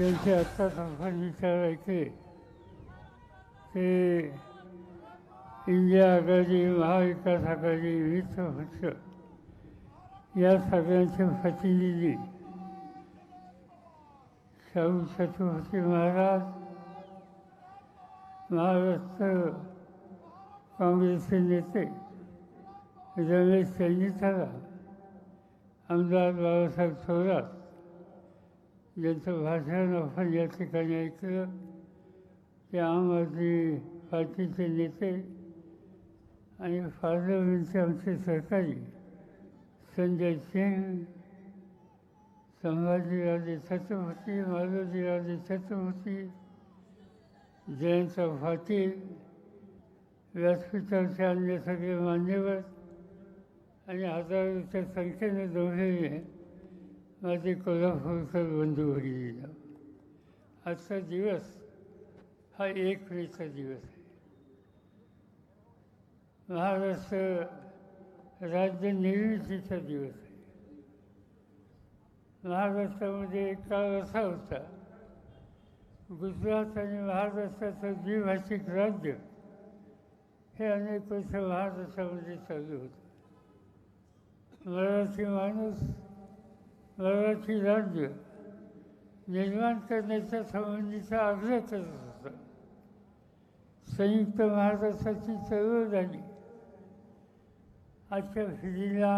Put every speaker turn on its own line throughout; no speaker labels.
त्यांची आत्ता आपण विचारायचे ते इंडिया आघाडी महाविकास आघाडी मित्र पक्ष या सगळ्यांचे प्रतिनिधी शाहू छत्रपती महाराज महाराष्ट्र काँग्रेसचे नेते रमेश चंदितारा आमदार बाबासाहेब थोरात ज्यांचं भाषण आपण या ठिकाणी ऐकलं ते आम आदमी पार्टीचे नेते आणि पार्लमेंटचे आमचे सहकारी संजय सिंग संभाजीराजे छत्रपती माधवजीराजे छत्रपती जयंत पाटील व्यासपीठाचे अन्य सगळे मान्यवर आणि हजारोच्या संख्येने दोघे माझे कोल्हापूरकर बंधू भगिनीला आजचा दिवस हा एक वेळचा दिवस आहे. महाराष्ट्र राज्य निर्मितीचा दिवस आहे. महाराष्ट्रामध्ये एक काळ असा होता गुजरात आणि महाराष्ट्राचं द्विभाषिक राज्य हे अनेक वर्ष महाराष्ट्रामध्ये चालू होतं. मराठी माणूस मराठी राज्य निर्माण करण्याच्या संबंधीचा आग्रह करत होता. संयुक्त महाराष्ट्राची चळवळ झाली आजच्या पिढीला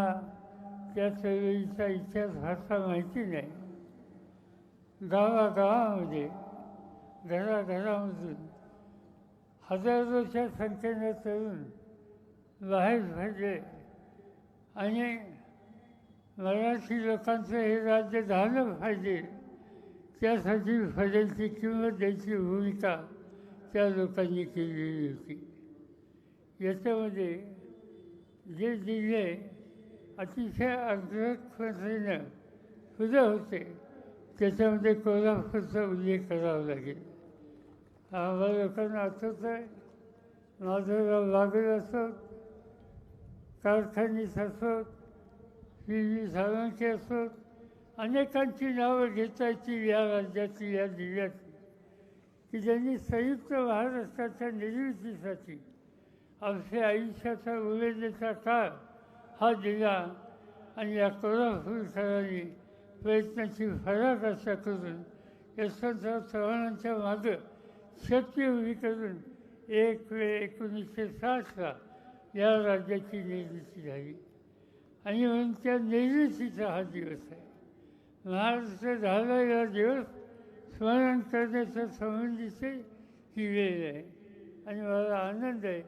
त्या चळवळीचा इतिहास फारसा माहिती नाही. गावागावामध्ये घराघरामधून हजारोच्या संख्येनं तरुण बाहेर पडले आणि मराठी लोकांचं हे राज्य झालं पाहिजे त्यासाठी फडेलची किंमत द्यायची भूमिका त्या लोकांनी केलेली होती. याच्यामध्ये जे जिल्हे अतिशय अग्रपणे पुढे होते त्याच्यामध्ये कोल्हापूरचा उल्लेख करावा लागेल. आम्हाला लोकांना आठवत आहे माधवराव लागत असोत कारखानीस असोत पी व्ही साळुंखे असोत. अनेकांची नावं घेता येतील या राज्याची या जिल्ह्याची. की ज्यांनी संयुक्त महाराष्ट्राच्या निर्मितीसाठी आमच्या आयुष्याचा उमेदीचा काळ हा दिला आणि या कोल्हापूरकरांनी प्रयत्नाची फराकाशा करून यशवंतराव चव्हाणांच्या मागं शक्य उभी करून एक वेळ एकोणीसशे साठला या राज्याची निर्मिती झाली. आणि म्हणून त्या निर्मितीचा हा दिवस आहे. महाराष्ट्र झालेला दिवस स्मरण संबंधीचे ही वेळ आहे. आणि मला आनंद आहे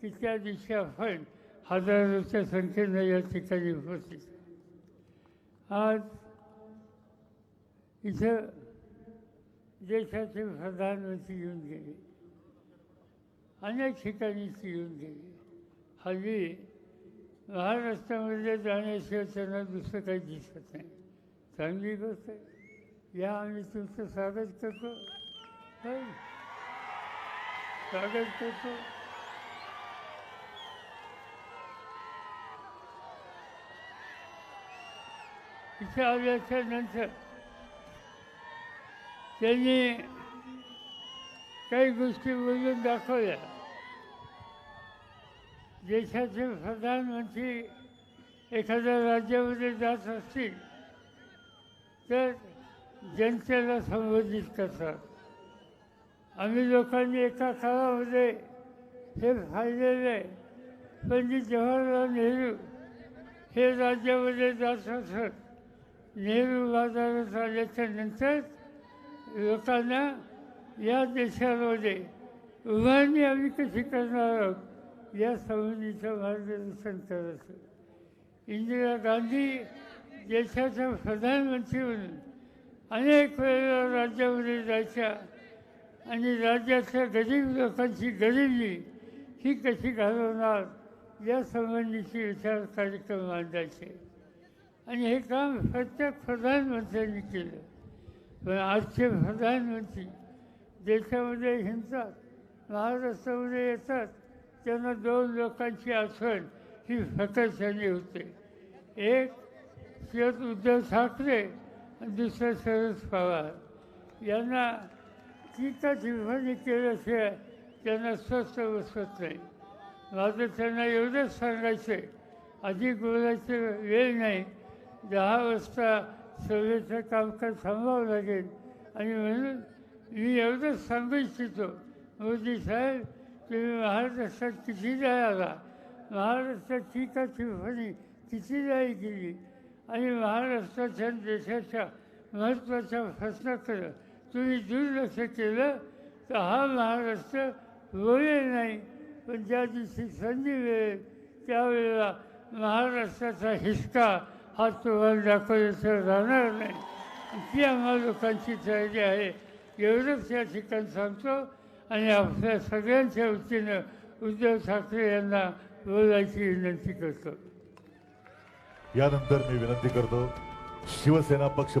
की त्या दिवशी आपण हजारोच्या संख्येनं या ठिकाणी उपस्थित आज इथं देशाचे प्रधानमंत्री येऊन गेले. अनेक ठिकाणी येऊन गेले. हल्ली महाराष्ट्रामध्ये जाण्याशिवाय त्यांना दुसरं काही दिसत नाही. चांगली गोष्ट आहे. या आम्ही तुमचं स्वागत करतो. स्वागत करतो. इथे आल्याच्यानंतर त्यांनी काही गोष्टी बोलून दाखवल्या. देशाचे प्रधानमंत्री एखाद्या राज्यामध्ये जात असतील तर जनतेला संबोधित करतात. आम्ही लोकांनी एका काळामध्ये हे पाहिलेलं आहे पंडित जवाहरलाल नेहरू हे राज्यामध्ये जात असत. नेहरू बाजारात आल्याच्यानंतर लोकांना या देशामध्ये उभारणी आम्ही कशी करणार आहोत? या संबंधीचं मार्गदर्शन करत इंदिरा गांधी देशाच्या प्रधानमंत्री म्हणून अनेक वेळेला राज्यामध्ये जायच्या आणि राज्यातल्या गरीब लोकांची गरिबी ही कशी घालवणार या संबंधीचे विचार कार्यक्रम मांडायचे. आणि हे काम प्रत्येक प्रधानमंत्र्यांनी केलं. पण आजचे प्रधानमंत्री देशामध्ये हिंडतात महाराष्ट्रामध्ये येतात त्यांना दोन लोकांची आठवण ही फकरशानी होते. एक शरद उद्धव ठाकरे आणि दुसरं शरद पवार. यांना टीका टिप्पणी केल्याशिवाय त्यांना स्वस्त बसत नाही. माझं त्यांना एवढंच सांगायचं आहे अधिक बोलायचं वेळ नाही. दहा वाजता सभेचं कामकाज थांबावं लागेल. आणि म्हणून मी एवढंच सांगू इच्छितो. मोदी साहेब तुम्ही महाराष्ट्रात किती नाही आला महाराष्ट्रात टीका टिप्पणी किती जाई केली आणि महाराष्ट्राच्या देशाच्या महत्त्वाच्या प्रश्नाकडं तुम्ही दुर्लक्ष केलं तर हा महाराष्ट्र बोले नाही. पण ज्या दिवशी संधी मिळेल त्यावेळेला महाराष्ट्राचा हिसका हा तुम्हाला दाखवल्याशिवाय राहणार नाही. ती आम्हा लोकांची तयारी आहे. एवढंच या ठिकाणी सांगतो. आणि आपल्या सगळ्यांच्या वतीनं उद्धव ठाकरे यांना बोलायची विनंती करतो.
यानंतर मी विनंती करतो शिवसेना पक्ष